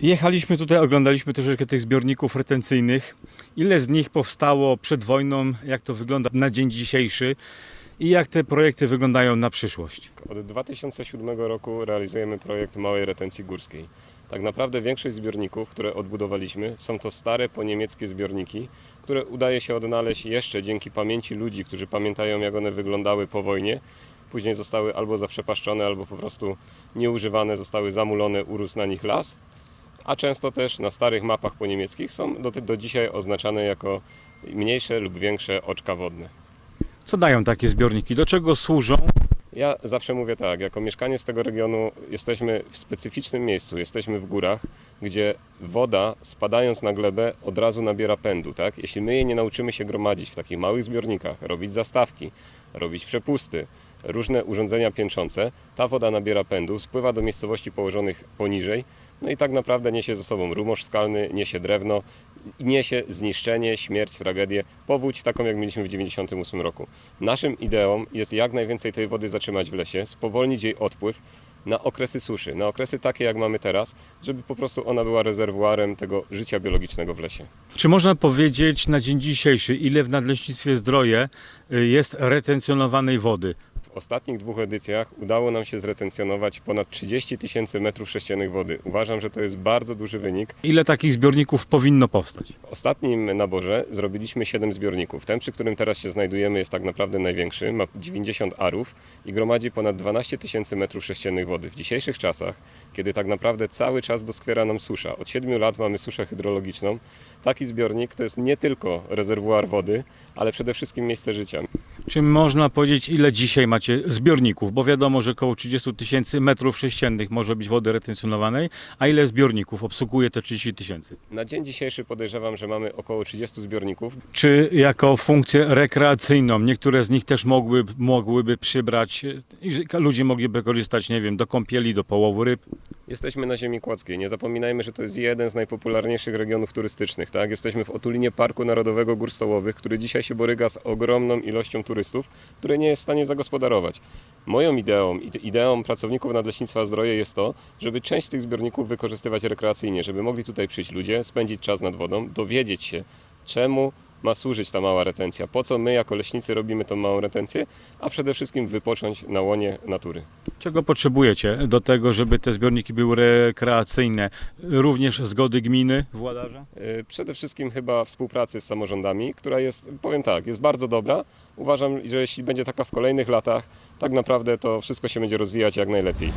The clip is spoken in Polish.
Jechaliśmy tutaj, oglądaliśmy troszeczkę tych zbiorników retencyjnych. Ile z nich powstało przed wojną, jak to wygląda na dzień dzisiejszy i jak te projekty wyglądają na przyszłość? Od 2007 roku realizujemy projekt małej retencji górskiej. Tak naprawdę większość zbiorników, które odbudowaliśmy, są to stare poniemieckie zbiorniki, które udaje się odnaleźć jeszcze dzięki pamięci ludzi, którzy pamiętają jak one wyglądały po wojnie. Później zostały albo zaprzepaszczone, albo po prostu nieużywane, zostały zamulone, urósł na nich las. A często też na starych mapach poniemieckich są do, do dzisiaj oznaczane jako mniejsze lub większe oczka wodne. Co dają takie zbiorniki? Do czego służą? Ja zawsze mówię tak, jako mieszkaniec tego regionu jesteśmy w specyficznym miejscu, jesteśmy w górach, gdzie woda spadając na glebę od razu nabiera pędu, tak? Jeśli my jej nie nauczymy się gromadzić w takich małych zbiornikach, robić zastawki, robić przepusty, różne urządzenia piętrzące, ta woda nabiera pędu, spływa do miejscowości położonych poniżej, no i tak naprawdę niesie ze sobą rumorz skalny, niesie drewno, niesie zniszczenie, śmierć, tragedię, powódź taką jak mieliśmy w 1998 roku. Naszym ideą jest jak najwięcej tej wody zatrzymać w lesie, spowolnić jej odpływ na okresy suszy, na okresy takie jak mamy teraz, żeby po prostu ona była rezerwuarem tego życia biologicznego w lesie. Czy można powiedzieć na dzień dzisiejszy, ile w Nadleśnictwie Zdroje y, jest retencjonowanej wody? W ostatnich dwóch edycjach udało nam się zretencjonować ponad 30 tysięcy metrów sześciennych wody. Uważam, że to jest bardzo duży wynik. Ile takich zbiorników powinno powstać? W ostatnim naborze zrobiliśmy 7 zbiorników. Ten, przy którym teraz się znajdujemy, jest tak naprawdę największy. Ma 90 arów i gromadzi ponad 12 tysięcy metrów sześciennych wody. W dzisiejszych czasach, kiedy tak naprawdę cały czas doskwiera nam susza, od 7 lat mamy suszę hydrologiczną, taki zbiornik to jest nie tylko rezerwuar wody, ale przede wszystkim miejsce życia. Czy można powiedzieć, ile dzisiaj macie zbiorników? Bo wiadomo, że około 30 tysięcy metrów sześciennych może być wody retencjonowanej, a ile zbiorników obsługuje te 30 tysięcy? Na dzień dzisiejszy podejrzewam, że mamy około 30 zbiorników. Czy jako funkcję rekreacyjną niektóre z nich też mogłyby, mogłyby przybrać, i że ludzie mogliby korzystać, nie wiem, do kąpieli, do połowu ryb? Jesteśmy na ziemi kłodzkiej. Nie zapominajmy, że to jest jeden z najpopularniejszych regionów turystycznych. Tak? Jesteśmy w otulinie Parku Narodowego Gór Stołowych, który dzisiaj się boryka z ogromną ilością turystów, które nie jest w stanie zagospodarować. Moją ideą ideą pracowników Nadleśnictwa Zdroje jest to, żeby część z tych zbiorników wykorzystywać rekreacyjnie, żeby mogli tutaj przyjść ludzie, spędzić czas nad wodą, dowiedzieć się, czemu ma służyć ta mała retencja, po co my jako leśnicy robimy tą małą retencję, a przede wszystkim wypocząć na łonie natury. Czego potrzebujecie do tego, żeby te zbiorniki były rekreacyjne? Również zgody gminy, włodarza? Y, Przede wszystkim chyba współpracy z samorządami, która jest, powiem tak, jest bardzo dobra. Uważam, że jeśli będzie taka w kolejnych latach, tak naprawdę to wszystko się będzie rozwijać jak najlepiej.